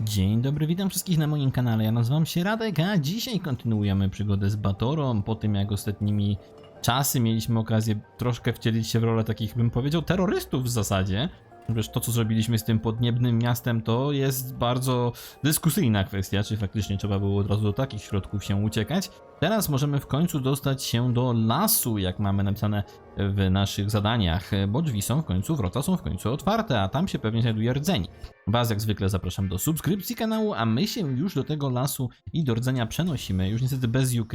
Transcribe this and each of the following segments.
Dzień dobry, witam wszystkich na moim kanale. Ja nazywam się Radek, a dzisiaj kontynuujemy przygodę z Batorą. Po tym jak ostatnimi czasy mieliśmy okazję troszkę wcielić się w rolę takich, bym powiedział, terrorystów w zasadzie. Wiesz, to co zrobiliśmy z tym podniebnym miastem to jest bardzo dyskusyjna kwestia, czy faktycznie trzeba było od razu do takich środków się uciekać. Teraz możemy w końcu dostać się do lasu, jak mamy napisane w naszych zadaniach, bo drzwi są w końcu, wrota są w końcu otwarte, a tam się pewnie znajduje rdzeń. Was jak zwykle zapraszam do subskrypcji kanału, a my się już do tego lasu i do rdzenia przenosimy, już niestety bez UK,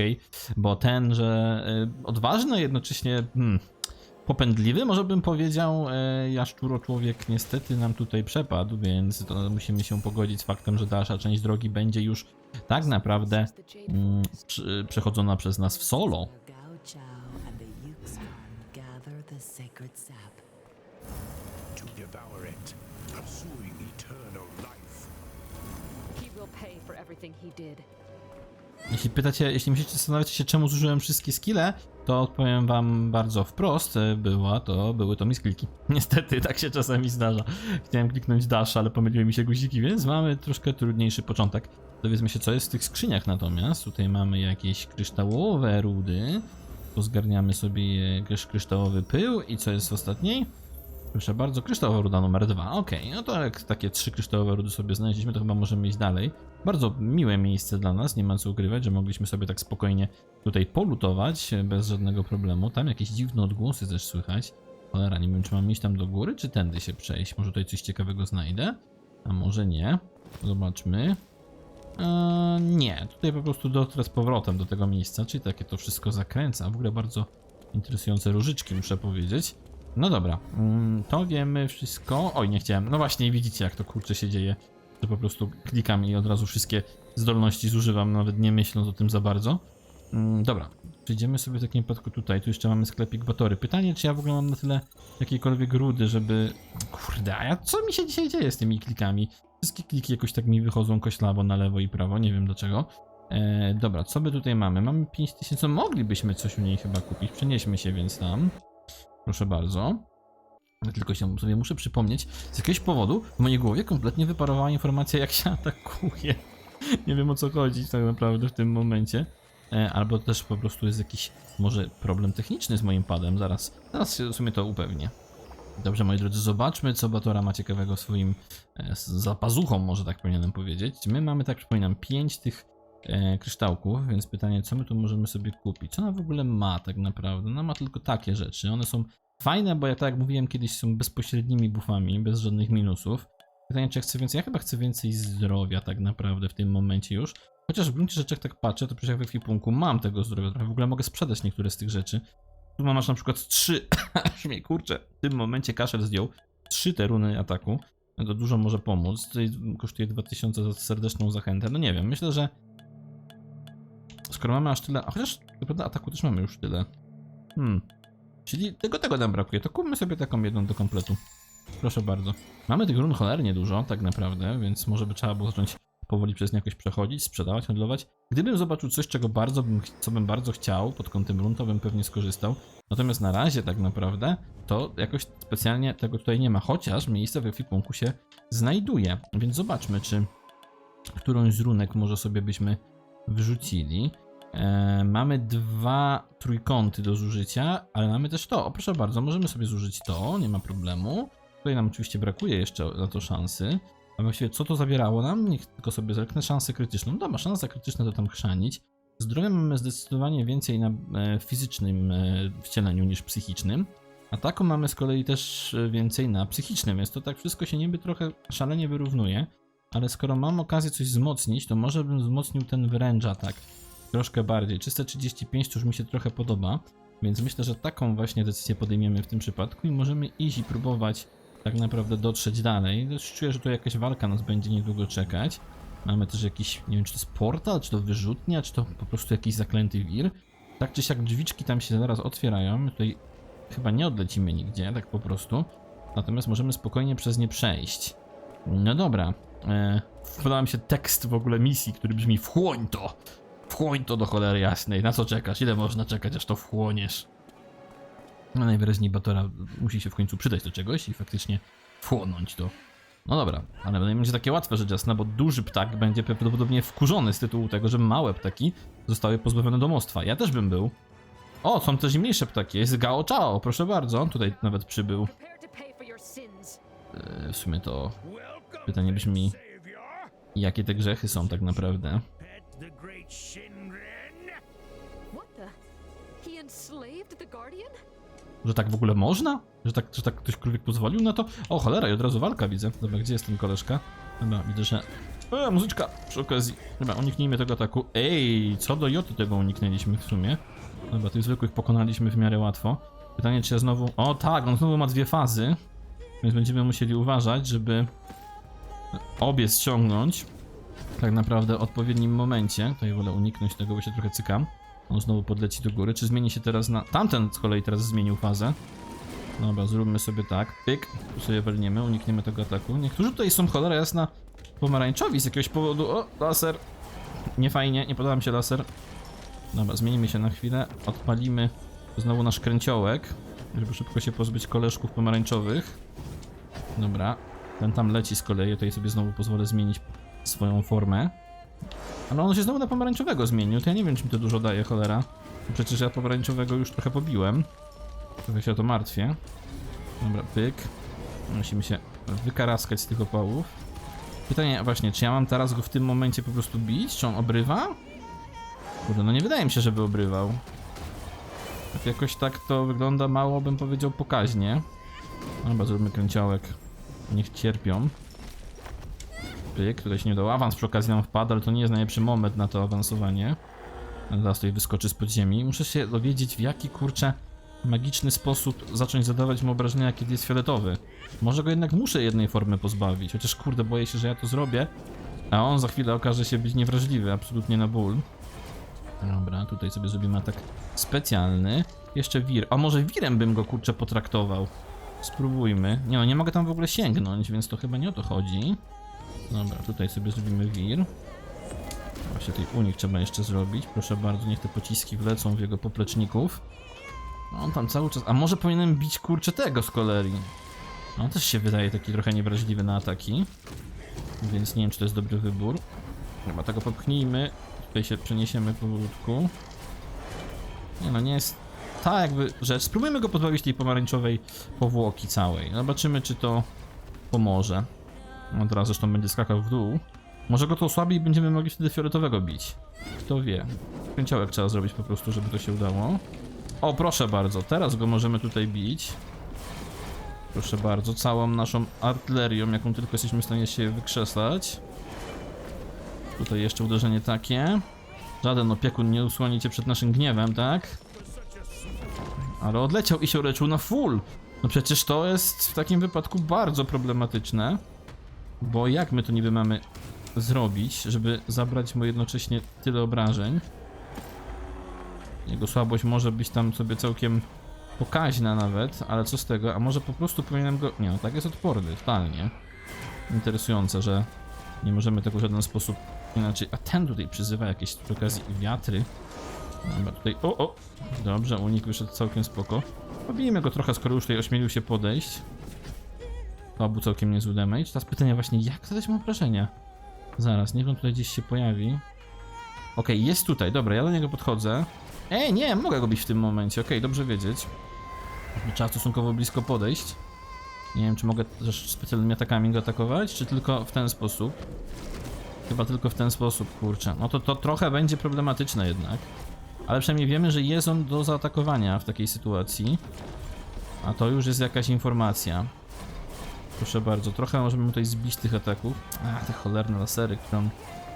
bo ten, że y, odważny, jednocześnie hmm, popędliwy, może bym powiedział, y, jaszczuro człowiek niestety nam tutaj przepadł, więc to musimy się pogodzić z faktem, że dalsza część drogi będzie już tak naprawdę mm, przechodzona przez nas w solo. To Jeśli pytacie, jeśli myślicie, zastanawiacie się, czemu zużyłem wszystkie skille, to odpowiem wam bardzo wprost. Była to, były to miskliki. Niestety, tak się czasami zdarza. Chciałem kliknąć dash, ale pomyliły mi się guziki, więc mamy troszkę trudniejszy początek. Dowiedzmy się, co jest w tych skrzyniach natomiast. Tutaj mamy jakieś kryształowe rudy. Pozgarniamy sobie krysz- kryształowy pył i co jest w ostatniej? Proszę bardzo, kryształowa ruda numer dwa. Okej, no to jak takie trzy kryształowe rudy sobie znaleźliśmy, to chyba możemy iść dalej. Bardzo miłe miejsce dla nas, nie ma co ukrywać, że mogliśmy sobie tak spokojnie tutaj polutować bez żadnego problemu. Tam jakieś dziwne odgłosy też słychać. Cholera, nie wiem czy mam iść tam do góry, czy tędy się przejść. Może tutaj coś ciekawego znajdę, a może nie. Zobaczmy. Eee, nie, tutaj po prostu dotrę z powrotem do tego miejsca, czyli takie to wszystko zakręca. W ogóle bardzo interesujące różyczki, muszę powiedzieć. No dobra, mm, to wiemy wszystko. Oj, nie chciałem. No właśnie, widzicie jak to kurczę się dzieje. Że po prostu klikam i od razu wszystkie zdolności zużywam, nawet nie myśląc o tym za bardzo. Mm, dobra, przejdziemy sobie w takim wypadku tutaj. Tu jeszcze mamy sklepik Batory. Pytanie, czy ja w ogóle mam na tyle jakiejkolwiek rudy, żeby... Kurde, a ja, co mi się dzisiaj dzieje z tymi klikami? Wszystkie kliki jakoś tak mi wychodzą koślawo na lewo i prawo, nie wiem dlaczego. E, dobra, co by tutaj mamy? Mamy 5000, moglibyśmy coś u niej chyba kupić. Przenieśmy się więc tam. Proszę bardzo. Tylko się sobie muszę przypomnieć, z jakiegoś powodu w mojej głowie kompletnie wyparowała informacja, jak się atakuje. Nie wiem o co chodzi tak naprawdę w tym momencie. E, albo też po prostu jest jakiś może problem techniczny z moim padem. Zaraz, zaraz się w sumie to upewnię. Dobrze, moi drodzy, zobaczmy, co Batora ma ciekawego swoim e, zapazuchą, może tak powinienem powiedzieć. My mamy, tak przypominam, 5 tych e, kryształków, więc pytanie, co my tu możemy sobie kupić? Co ona w ogóle ma tak naprawdę? Ona ma tylko takie rzeczy. One są fajne, bo ja tak jak mówiłem kiedyś, są bezpośrednimi buffami, bez żadnych minusów. Pytanie, czy ja chcę więcej? Ja chyba chcę więcej zdrowia tak naprawdę w tym momencie już. Chociaż w gruncie rzeczy, jak tak patrzę, to przecież jak w ekwipunku mam tego zdrowia trochę. W ogóle mogę sprzedać niektóre z tych rzeczy. Tu aż na przykład trzy. Aż kurczę, w tym momencie kaszel zdjął. Trzy te runy ataku. To dużo może pomóc. Tutaj kosztuje 2000 za serdeczną zachętę. No nie wiem, myślę, że skoro mamy aż tyle, a chociaż naprawdę ataku też mamy już tyle. Hmm. Czyli tego tego nam brakuje, to kupmy sobie taką jedną do kompletu. Proszę bardzo. Mamy tych run cholernie dużo, tak naprawdę, więc może by trzeba było zacząć powoli przez nie jakoś przechodzić, sprzedawać, handlować. Gdybym zobaczył coś, czego bardzo bym, co bym bardzo chciał pod kątem run, to bym pewnie skorzystał. Natomiast na razie tak naprawdę to jakoś specjalnie tego tutaj nie ma, chociaż miejsce w ekwipunku się znajduje. Więc zobaczmy, czy którąś z runek może sobie byśmy wrzucili. E, mamy dwa trójkąty do zużycia, ale mamy też to. O, proszę bardzo, możemy sobie zużyć to, nie ma problemu. Tutaj nam oczywiście brakuje jeszcze na to szansy. A właściwie co to zabierało nam? Niech tylko sobie zerknę szansę krytyczną. Dobra, szansa krytyczna to tam chrzanić. Zdrowia mamy zdecydowanie więcej na e, fizycznym e, wcieleniu niż psychicznym. Ataku mamy z kolei też e, więcej na psychicznym, więc to tak wszystko się niby trochę szalenie wyrównuje. Ale skoro mam okazję coś wzmocnić, to może bym wzmocnił ten wręcz atak troszkę bardziej. 335 to już mi się trochę podoba, więc myślę, że taką właśnie decyzję podejmiemy w tym przypadku i możemy iść i próbować tak naprawdę dotrzeć dalej. Też czuję, że tu jakaś walka nas będzie niedługo czekać. Mamy też jakiś, nie wiem czy to jest portal, czy to wyrzutnia, czy to po prostu jakiś zaklęty wir. Tak czy siak drzwiczki tam się zaraz otwierają. Tutaj chyba nie odlecimy nigdzie, tak po prostu. Natomiast możemy spokojnie przez nie przejść. No dobra. E, mi się tekst w ogóle misji, który brzmi wchłoń to! Wchłoń to do cholery jasnej. Na co czekasz? Ile można czekać, aż to wchłoniesz? No najwyraźniej Batora musi się w końcu przydać do czegoś i faktycznie wchłonąć to. No dobra, ale nie będzie takie łatwe rzecz jasna, bo duży ptak będzie prawdopodobnie wkurzony z tytułu tego, że małe ptaki zostały pozbawione domostwa. Ja też bym był. O, są też mniejsze ptaki. Jest Gao Chao, proszę bardzo. Tutaj nawet przybył. E, W sumie to pytanie brzmi, jakie te grzechy są tak naprawdę. Shinren. What the? He enslaved the Guardian? Że tak w ogóle można? Że tak, że tak ktośkolwiek pozwolił na to? O, cholera, i od razu walka widzę. Dobra, gdzie jest ten koleżka? Dobra, widzę, że... E, muzyczka przy okazji. Dobra, uniknijmy tego ataku. Ej, co do Joty tego uniknęliśmy w sumie. Dobra, tych zwykłych pokonaliśmy w miarę łatwo. Pytanie, czy ja znowu... O tak, on znowu ma dwie fazy. Więc będziemy musieli uważać, żeby obie ściągnąć. Tak naprawdę odpowiednim momencie. Tutaj wolę uniknąć tego, bo się trochę cykam. On znowu podleci do góry. Czy zmieni się teraz na... Tamten z kolei teraz zmienił fazę. Dobra, zróbmy sobie tak. Pyk. Tu sobie walniemy, unikniemy tego ataku. Niektórzy tutaj są cholera jasna pomarańczowi z jakiegoś powodu. O, laser. Nie fajnie, nie podoba mi się laser. Dobra, zmienimy się na chwilę. Odpalimy znowu nasz kręciołek, żeby szybko się pozbyć koleżków pomarańczowych. Dobra, ten tam leci z kolei, tutaj sobie znowu pozwolę zmienić swoją formę. Ale on się znowu na pomarańczowego zmienił, to ja nie wiem, czy mi to dużo daje, cholera. Przecież ja pomarańczowego już trochę pobiłem. Trochę się o to martwię. Dobra, pyk. Musimy się wykaraskać z tych opałów. Pytanie właśnie, czy ja mam teraz go w tym momencie po prostu bić? Czy on obrywa? Kurde, no nie wydaje mi się, żeby obrywał. Tak jakoś tak to wygląda mało, bym powiedział, pokaźnie. Dobra, zróbmy kręciołek. Niech cierpią. Pyk, tutaj się nie udało. Awans przy okazji nam wpadł, ale to nie jest najlepszy moment na to awansowanie. Zaraz tutaj wyskoczy z podziemi. Muszę się dowiedzieć, w jaki kurczę magiczny sposób zacząć zadawać mu obrażenia, kiedy jest fioletowy. Może go jednak muszę jednej formy pozbawić, chociaż kurde, boję się, że ja to zrobię, a on za chwilę okaże się być niewrażliwy, absolutnie na ból. Dobra, tutaj sobie zrobimy atak specjalny. Jeszcze wir. A może wirem bym go kurczę potraktował? Spróbujmy. Nie no, nie mogę tam w ogóle sięgnąć, więc to chyba nie o to chodzi. Dobra, tutaj sobie zrobimy wir. Właśnie tej unik trzeba jeszcze zrobić. Proszę bardzo, niech te pociski wlecą w jego popleczników. No on tam cały czas... A może powinienem bić kurczę tego z kolerii? On też się wydaje taki trochę niewrażliwy na ataki. Więc nie wiem, czy to jest dobry wybór. Chyba tego popchnijmy. Tutaj się przeniesiemy powolutku. Nie no, nie jest ta jakby rzecz. Spróbujmy go pozbawić tej pomarańczowej powłoki całej. Zobaczymy, czy to pomoże. On teraz zresztą będzie skakał w dół. Może go to osłabi i będziemy mogli wtedy fioletowego bić. Kto wie. Kręciołek trzeba zrobić po prostu, żeby to się udało. O, proszę bardzo, teraz go możemy tutaj bić. Proszę bardzo, całą naszą artylerią, jaką tylko jesteśmy w stanie się wykrzesać. Tutaj jeszcze uderzenie takie. Żaden opiekun nie usłoni cię przed naszym gniewem, tak? Ale odleciał i się uleczył na full. No przecież to jest w takim wypadku bardzo problematyczne. Bo jak my to niby mamy zrobić, żeby zabrać mu jednocześnie tyle obrażeń? Jego słabość może być tam sobie całkiem pokaźna nawet, ale co z tego? A może po prostu powinienem go... Nie, no tak jest odporny, totalnie. Interesujące, że nie możemy tego w żaden sposób inaczej... A ten tutaj przyzywa jakieś przy okazji wiatry. Dobra, tutaj... O, o! Dobrze, unik wyszedł całkiem spoko. Pobijmy go trochę, skoro już tutaj ośmielił się podejść. To był całkiem niezły damage. Teraz pytanie właśnie, jak zadać mu obrażenia? Zaraz, niech on tutaj gdzieś się pojawi. Okej, jest tutaj, dobra, ja do niego podchodzę. Ej, nie, mogę go bić w tym momencie, okej, dobrze wiedzieć. Trzeba stosunkowo blisko podejść. Nie wiem, czy mogę też specjalnymi atakami go atakować, czy tylko w ten sposób. Chyba tylko w ten sposób, kurczę. No to, to trochę będzie problematyczne jednak. Ale przynajmniej wiemy, że jest on do zaatakowania w takiej sytuacji. A to już jest jakaś informacja. Proszę bardzo, trochę możemy tutaj zbić tych ataków. Ach, te cholerne lasery, które on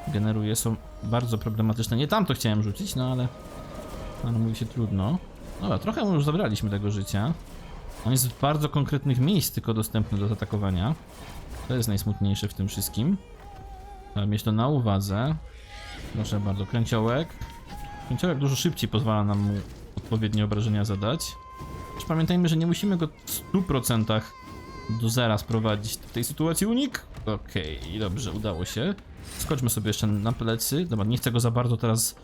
generuje są bardzo problematyczne. Nie tam to chciałem rzucić, no ale... Ale mówi się trudno. Dobra, trochę już zabraliśmy tego życia. On jest w bardzo konkretnych miejsc tylko dostępny do zaatakowania. To jest najsmutniejsze w tym wszystkim. Trzeba mieć to na uwadze. Proszę bardzo, kręciołek. Kręciołek dużo szybciej pozwala nam mu odpowiednie obrażenia zadać. Pamiętajmy, że nie musimy go w 100% do zera sprowadzić tej sytuacji unik. Okej, dobrze, udało się. Skoczmy sobie jeszcze na plecy. Dobra, nie chcę go za bardzo teraz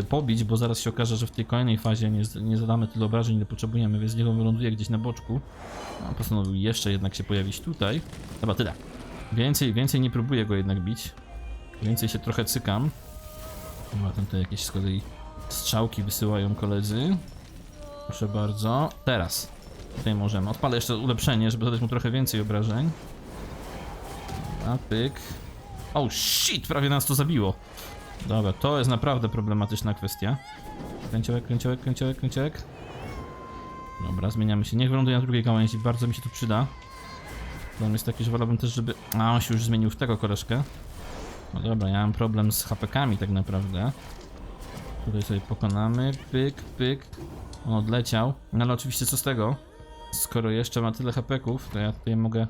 y, pobić, bo zaraz się okaże, że w tej kolejnej fazie nie, nie zadamy tyle obrażeń, ile potrzebujemy, więc niech on wyląduje gdzieś na boczku. A, postanowił jeszcze jednak się pojawić tutaj. Dobra, tyle. Więcej, więcej nie próbuję go jednak bić. Więcej się trochę cykam. Chyba tam te jakieś z kolei strzałki wysyłają koledzy. Proszę bardzo. Teraz. Tutaj możemy. Odpalę jeszcze ulepszenie, żeby dodać mu trochę więcej obrażeń. Dobra, pyk. Oh shit, prawie nas to zabiło. Dobra, to jest naprawdę problematyczna kwestia. Kręciołek, kręciołek, kręciołek, kręciołek. Dobra, zmieniamy się. Niech wyląduje na drugiej gałęzi, bardzo mi się to przyda. Problem jest taki, że wolałbym też, żeby... A, on się już zmienił w tego koleżkę. No dobra, ja mam problem z HP-kami tak naprawdę. Tutaj sobie pokonamy. Pyk, pyk. On odleciał. No ale oczywiście co z tego? Skoro jeszcze ma tyle HP-ków, to ja tutaj mogę...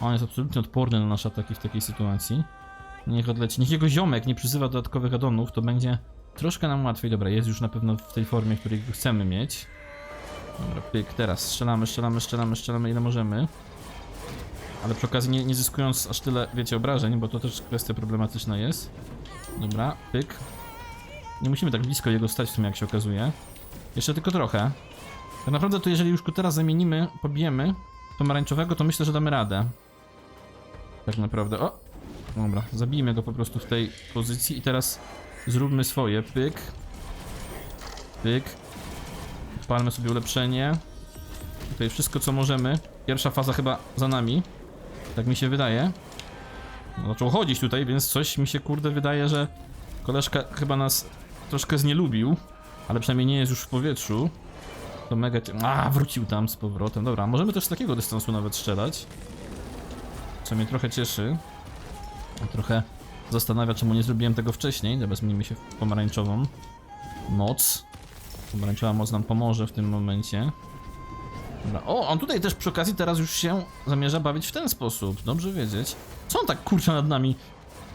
On jest absolutnie odporny na nasze ataki w takiej sytuacji. Niech odleci. Niech jego ziomek nie przyzywa dodatkowych addonów, to będzie troszkę nam łatwiej. Dobra, jest już na pewno w tej formie, której chcemy mieć. Dobra, pyk, teraz strzelamy, strzelamy, strzelamy, strzelamy ile możemy. Ale przy okazji nie, nie zyskując aż tyle, wiecie, obrażeń, bo to też kwestia problematyczna jest. Dobra, pyk. Nie musimy tak blisko jego stać w sumie, jak się okazuje. Jeszcze tylko trochę. Tak naprawdę to jeżeli już go teraz zamienimy, pobijemy pomarańczowego, to myślę, że damy radę. Tak naprawdę. O! Dobra, zabijmy go po prostu w tej pozycji i teraz zróbmy swoje. Pyk. Pyk. Palmy sobie ulepszenie. Tutaj wszystko co możemy. Pierwsza faza chyba za nami. Tak mi się wydaje. No, zaczął chodzić tutaj, więc coś mi się kurde wydaje, że koleżka chyba nas troszkę znielubił. Ale przynajmniej nie jest już w powietrzu. To mega... A, wrócił tam z powrotem. Dobra, możemy też z takiego dystansu nawet strzelać. Co mnie trochę cieszy. Trochę zastanawia, czemu nie zrobiłem tego wcześniej. Dobra, zmienimy się w pomarańczową moc. Pomarańczowa moc nam pomoże w tym momencie. Dobra. O, on tutaj też przy okazji teraz już się zamierza bawić w ten sposób. Dobrze wiedzieć. Co on tak kurczę nad nami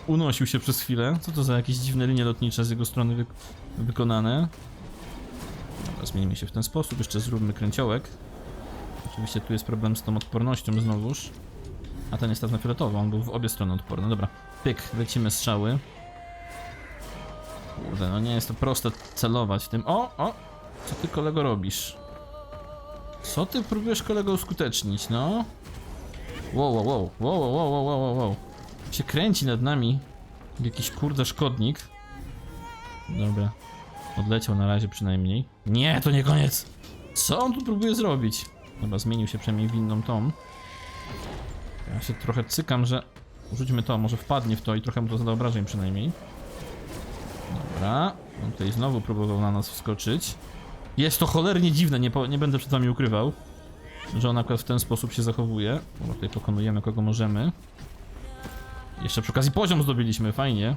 unosił się przez chwilę? Co to za jakieś dziwne linie lotnicze z jego strony wy wykonane? Zmienimy się w ten sposób. Jeszcze zróbmy kręciołek. Oczywiście tu jest problem z tą odpornością znowuż. A ten jest teraz na on był w obie strony odporny. Dobra, pyk, lecimy strzały. Kurde, no nie jest to proste celować tym. O, o! Co ty kolego robisz? Co ty próbujesz kolego uskutecznić, no? Wow, wow, wow, wow, wow, wow, wow, wow, wow. Się kręci nad nami jakiś kurde szkodnik. Dobra. Odleciał na razie przynajmniej. Nie, to nie koniec! Co on tu próbuje zrobić? Dobra, zmienił się przynajmniej w inną tom. Ja się trochę cykam, że... Rzućmy to, może wpadnie w to i trochę mu to zada obrażeń przynajmniej. Dobra. On tutaj znowu próbował na nas wskoczyć. Jest to cholernie dziwne, nie, nie będę przed wami ukrywał. Że on akurat w ten sposób się zachowuje. Dobra, tutaj pokonujemy kogo możemy. Jeszcze przy okazji poziom zdobyliśmy, fajnie.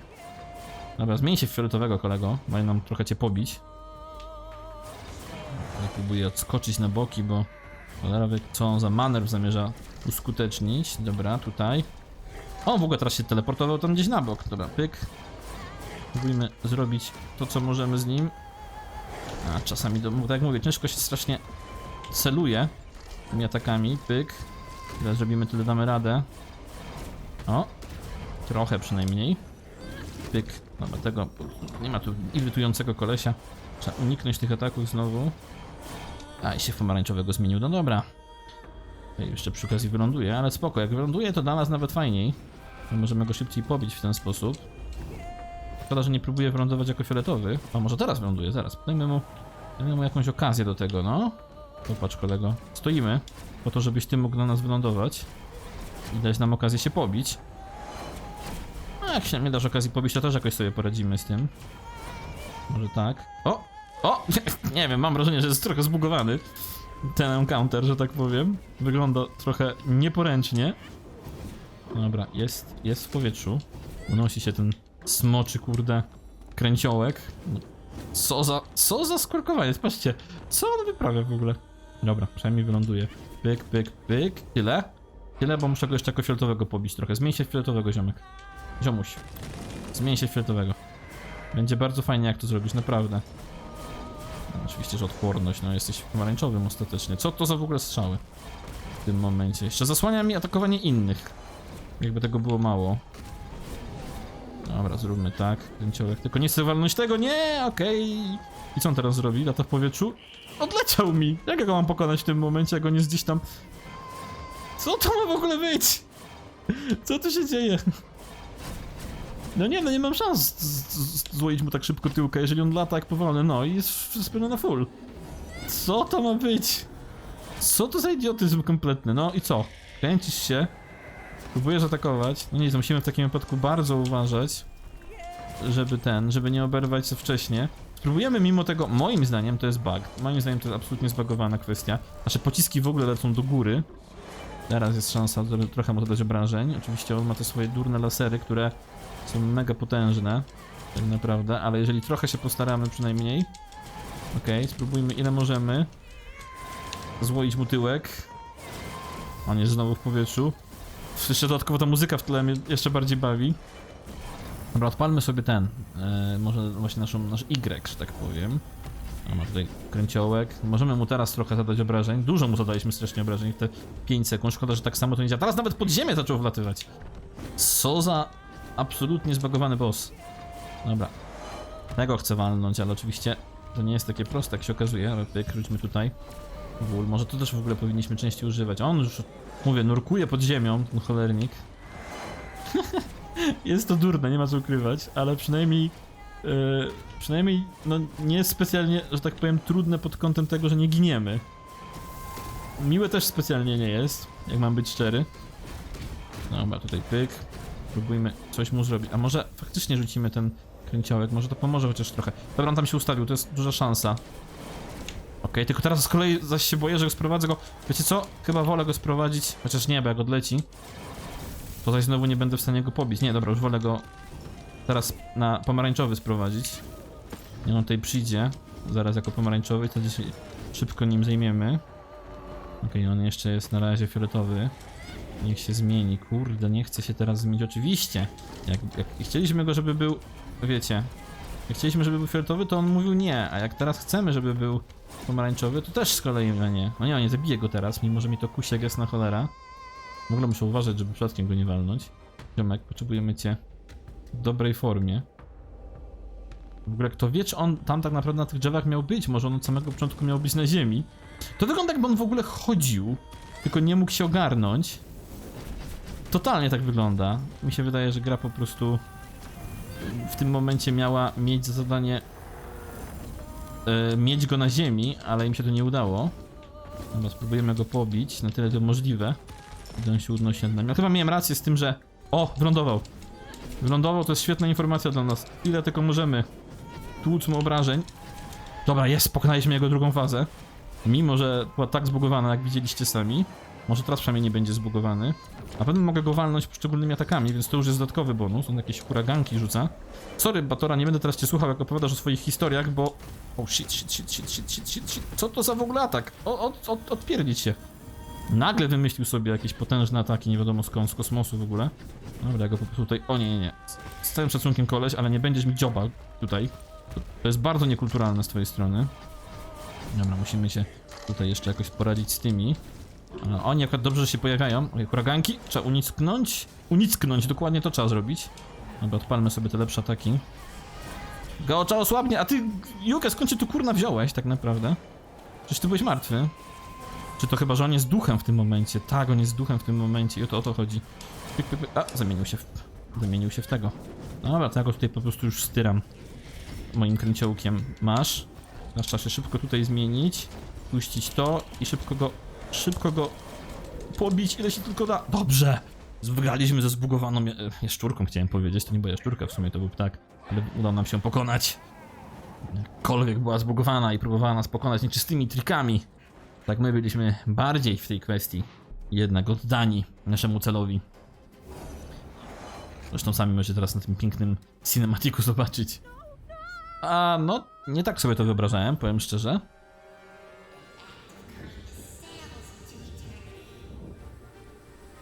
Dobra, zmień się w fioletowego kolego, mają nam trochę cię pobić. Próbuję odskoczyć na boki, bo cholera wie co on za manewr zamierza uskutecznić. Dobra, tutaj. O, w ogóle teraz się teleportował tam gdzieś na bok. Dobra, pyk. Próbujmy zrobić to, co możemy z nim. A czasami, do, tak jak mówię, ciężko się strasznie celuje tymi atakami. Pyk. Tyle zrobimy, tyle damy radę. O, trochę przynajmniej. Pyk. Tego nie ma tu irytującego kolesia. Trzeba uniknąć tych ataków znowu. A, i się w pomarańczowego zmienił. No dobra. Tutaj jeszcze przy okazji wyląduje, ale spoko. Jak wyląduje, to dla nas nawet fajniej. Bo Możemy go szybciej pobić w ten sposób. Szkoda, że nie próbuje wylądować jako fioletowy. A może teraz wyląduje, zaraz. Dajmy mu, mu jakąś okazję do tego, no. Popatrz kolego. Stoimy po to, żebyś ty mógł na nas wylądować. I dać nam okazję się pobić. No jak się nie dasz okazji pobić, to też jakoś sobie poradzimy z tym. Może tak. O! O! Nie wiem, mam wrażenie, że jest trochę zbugowany. Ten encounter, że tak powiem. Wygląda trochę nieporęcznie. Dobra, jest, jest w powietrzu. Unosi się ten smoczy, kurde, kręciołek. Co za, co za skorkowanie, patrzcie. Co on wyprawia w ogóle? Dobra, przynajmniej wyląduje. Pyk, pyk, pyk. Tyle? Tyle, bo muszę go jeszcze jako fioletowego pobić trochę. Zmień się w fioletowego, ziomek. Ziomuś. Zmień się w fioletowego. Będzie bardzo fajnie, jak to zrobisz, naprawdę. No, oczywiście, że odporność, no jesteś pomarańczowym ostatecznie. Co to za w ogóle strzały? W tym momencie. Jeszcze zasłania mi atakowanie innych. Jakby tego było mało. Dobra, zróbmy tak. Kręciołek. Tylko nie chcę walnąć tego, nie, okej. I co on teraz zrobi? Lata w powietrzu? Odleciał mi! Jak ja go mam pokonać w tym momencie, jak on jest gdzieś tam... Co to ma w ogóle być? Co tu się dzieje? No nie, no nie mam szans złoić mu tak szybko tyłka, jeżeli on lata jak powolny, no i jest spełniony na full. Co to ma być? Co to za idiotyzm kompletny? No i co? Kręcisz się, próbujesz atakować. No nic, musimy w takim wypadku bardzo uważać, żeby ten, żeby nie oberwać za wcześnie. Spróbujemy mimo tego, moim zdaniem to jest bug. Moim zdaniem to jest absolutnie zbagowana kwestia. Nasze pociski w ogóle lecą do góry. Teraz jest szansa, żeby trochę mu dodać obrażeń. Oczywiście on ma te swoje durne lasery, które są mega potężne. Tak naprawdę, ale jeżeli trochę się postaramy przynajmniej. Okej, spróbujmy ile możemy. Złoić mu tyłek. On jest znowu w powietrzu. Jeszcze dodatkowo ta muzyka w tle mnie jeszcze bardziej bawi. Dobra, odpalmy sobie ten. E, może właśnie naszą, nasz Y, że tak powiem. On ma tutaj kręciołek. Możemy mu teraz trochę zadać obrażeń. Dużo mu zadaliśmy strasznie obrażeń w te 5 sekund. Szkoda, że tak samo to nie działa. Teraz nawet pod ziemię zaczął wlatywać. Co za absolutnie zbagowany boss. Dobra. Tego chcę walnąć, ale oczywiście to nie jest takie proste, jak się okazuje. Ale pyk, rzućmy tutaj. Wól. Może to też w ogóle powinniśmy częściej używać. On już, mówię, nurkuje pod ziemią, ten cholernik. jest to durne, nie ma co ukrywać, ale przynajmniej e, przynajmniej no, nie jest specjalnie, że tak powiem, trudne pod kątem tego, że nie giniemy. Miłe też specjalnie nie jest, jak mam być szczery. Dobra, tutaj pyk. Próbujmy coś mu zrobić. A może faktycznie rzucimy ten kręciołek, może to pomoże chociaż trochę. Dobra, on tam się ustawił, to jest duża szansa. Okej, tylko teraz z kolei zaś się boję, że go sprowadzę go... Wiecie co? Chyba wolę go sprowadzić, chociaż nie, bo jak odleci, to zaś znowu nie będę w stanie go pobić. Nie, dobra, już wolę go teraz na pomarańczowy sprowadzić. Nie on tutaj przyjdzie, zaraz jako pomarańczowy, to dzisiaj szybko nim zajmiemy. Okej, on jeszcze jest na razie fioletowy. Niech się zmieni, kurde, nie chce się teraz zmienić, oczywiście. Jak, jak chcieliśmy go, żeby był, wiecie, jak chcieliśmy, żeby był fioletowy, to on mówił nie, a jak teraz chcemy, żeby był pomarańczowy, to też z kolei nie. No nie, nie zabiję go teraz, mimo że mi to kusiek jest na cholera. W ogóle muszę uważać, żeby przypadkiem go nie walnąć. Ziomek, potrzebujemy cię dobrej formie. W ogóle kto wie, czy on tam tak naprawdę na tych drzewach miał być, może on od samego początku miał być na ziemi. To wygląda jakby on w ogóle chodził, tylko nie mógł się ogarnąć. Totalnie tak wygląda. Mi się wydaje, że gra po prostu w tym momencie miała mieć za zadanie e, mieć go na ziemi, ale im się to nie udało. Dobra, spróbujemy go pobić na tyle to możliwe. Gdy on się unosi nad nami. Ja chyba miałem rację z tym, że... O, wylądował. Wylądował, to jest świetna informacja dla nas. Ile tylko możemy. Tłuc mu obrażeń. Dobra, jest, pokonaliśmy jego drugą fazę. Mimo, że była tak zbugowana, jak widzieliście sami. Może teraz przynajmniej nie będzie zbugowany. Na pewno mogę go walnąć poszczególnymi atakami, więc to już jest dodatkowy bonus. On jakieś huraganki rzuca. Sorry, Batora, nie będę teraz cię słuchał, jak opowiadasz o swoich historiach, bo... Oh shit, shit, shit, shit, shit, shit, shit, shit. Co to za w ogóle atak? O, od, od, odpierdzić się. Nagle wymyślił sobie jakieś potężne ataki, nie wiadomo skąd, z kosmosu w ogóle. Dobra, ja go po prostu tutaj... O nie, nie, nie. Z, całym szacunkiem koleś, ale nie będziesz mi dzioba tutaj. To, jest bardzo niekulturalne z twojej strony. Dobra, musimy się tutaj jeszcze jakoś poradzić z tymi. Oni akurat dobrze się pojawiają. Oj, huraganki. Trzeba unicknąć. Unicknąć, dokładnie to trzeba zrobić. Dobra, odpalmy sobie te lepsze ataki. Gaocza osłabnie, a ty, Jukę, skąd cię tu kurna wziąłeś tak naprawdę? Przecież ty byłeś martwy. Czy to chyba, że on jest duchem w tym momencie? Tak, on jest duchem w tym momencie i o to, o to chodzi. Pyk, pyk, pyk. A, zamienił się w... Zamienił się w tego. No dobra, to ja go tutaj po prostu już styram. Moim kręciołkiem. Masz. Trzeba się szybko tutaj zmienić. Puścić to i szybko go... Szybko go... Pobić ile się tylko da. Dobrze! Wygraliśmy ze zbugowaną jaszczurką, chciałem powiedzieć. To nie była jaszczurka, w sumie to był ptak. Ale udało nam się pokonać. Jakkolwiek była zbugowana i próbowała nas pokonać nieczystymi trikami. Tak my byliśmy bardziej w tej kwestii jednak oddani naszemu celowi. Zresztą sami możecie teraz na tym pięknym cinematiku zobaczyć. A no, nie tak sobie to wyobrażałem, powiem szczerze.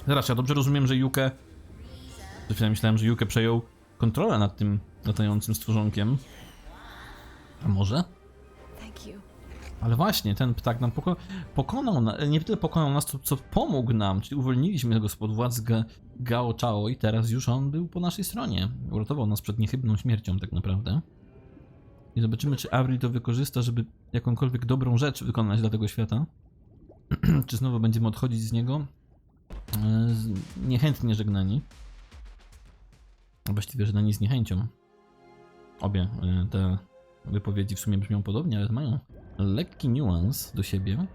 Zaraz, ja dobrze rozumiem, że Yuke... Za chwilę myślałem, że Yuke przejął kontrolę nad tym latającym stworzonkiem. A może? Thank you. Ale właśnie, ten ptak nam poko pokonał, na nie tyle pokonał nas, co, co pomógł nam, czyli uwolniliśmy go spod władz Ga Gao Chao i teraz już on był po naszej stronie. Uratował nas przed niechybną śmiercią tak naprawdę. I zobaczymy, czy Avril to wykorzysta, żeby jakąkolwiek dobrą rzecz wykonać dla tego świata. czy znowu będziemy odchodzić z niego? e, niechętnie żegnani. Właściwie żegnani z niechęcią. Obie e, te wypowiedzi w sumie brzmią podobnie, ale mają lekki niuans do siebie.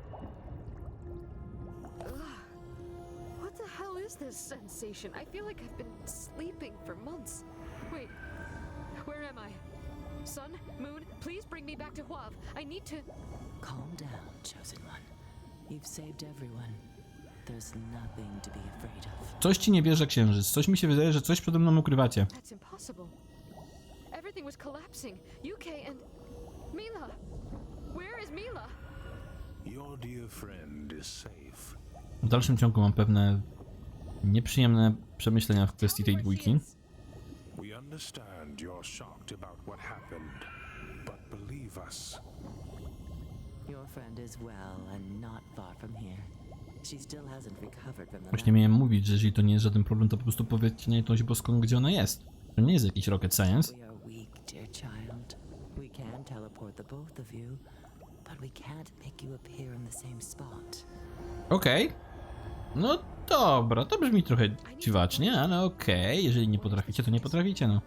What the hell is this sensation? I feel like I've been sleeping for months. Wait, where am I? Sun, moon, please bring me back to Huav. I need to. Calm down, chosen one. You've saved everyone. There's nothing to be afraid of. Coś ci nie bierze księżyc. Coś mi się wydaje, że coś przede mną ukrywacie. That's impossible. Everything was collapsing. UK and. Mila! Where is Mila? Your dear friend is safe. W dalszym ciągu mam pewne nieprzyjemne przemyślenia w kwestii tej dwójki. We understand you're shocked about what happened, but believe us, Your friend is well and not far from here. She still hasn't recovered from the Właśnie miałem mówić, że jeżeli to nie jest żaden problem, to po prostu powiedzcie na litość boską, gdzie ona jest. To nie jest jakiś rocket science. We are weak, dear child. We can teleport the both of you, but we can't make you appear in the same spot. Okej. No dobra, to brzmi trochę dziwacznie, ale okej. Jeżeli nie potraficie, to nie potraficie, no.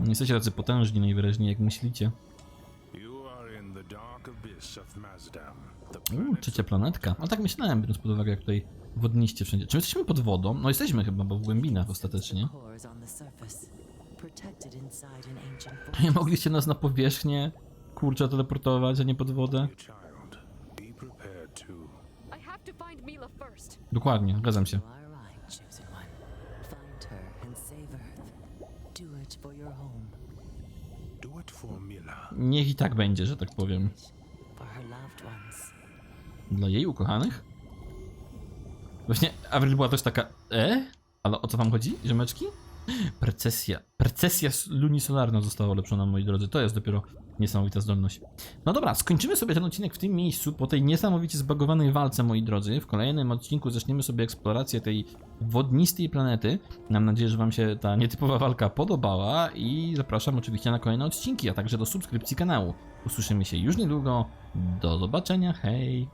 Nie jesteście tacy potężni najwyraźniej, jak myślicie. you are in the dark abyss of Mazdam, the Uuu, planet trzecia planetka. A tak myślałem, biorąc pod uwagę, jak tutaj wodniście wszędzie. Czy my jesteśmy pod wodą? No jesteśmy chyba, bo w głębinach ostatecznie. Cores on the surface, protected inside an ancient Nie mogliście nas na powierzchnię, kurczę, teleportować, a nie pod wodę? Dokładnie, zgadzam się. Niech i tak będzie, że tak powiem. Dla jej ukochanych? Właśnie, Avril była też taka, e? Ale o co wam chodzi, ziomeczki? Percesja. Percesja lunisolarna została ulepszona, moi drodzy. To jest dopiero niesamowita zdolność. No dobra, skończymy sobie ten odcinek w tym miejscu, po tej niesamowicie zbagowanej walce, moi drodzy. W kolejnym odcinku zaczniemy sobie eksplorację tej wodnistej planety. Mam nadzieję, że wam się ta nietypowa walka podobała i zapraszam oczywiście na kolejne odcinki, a także do subskrypcji kanału. Usłyszymy się już niedługo. Do zobaczenia, hej!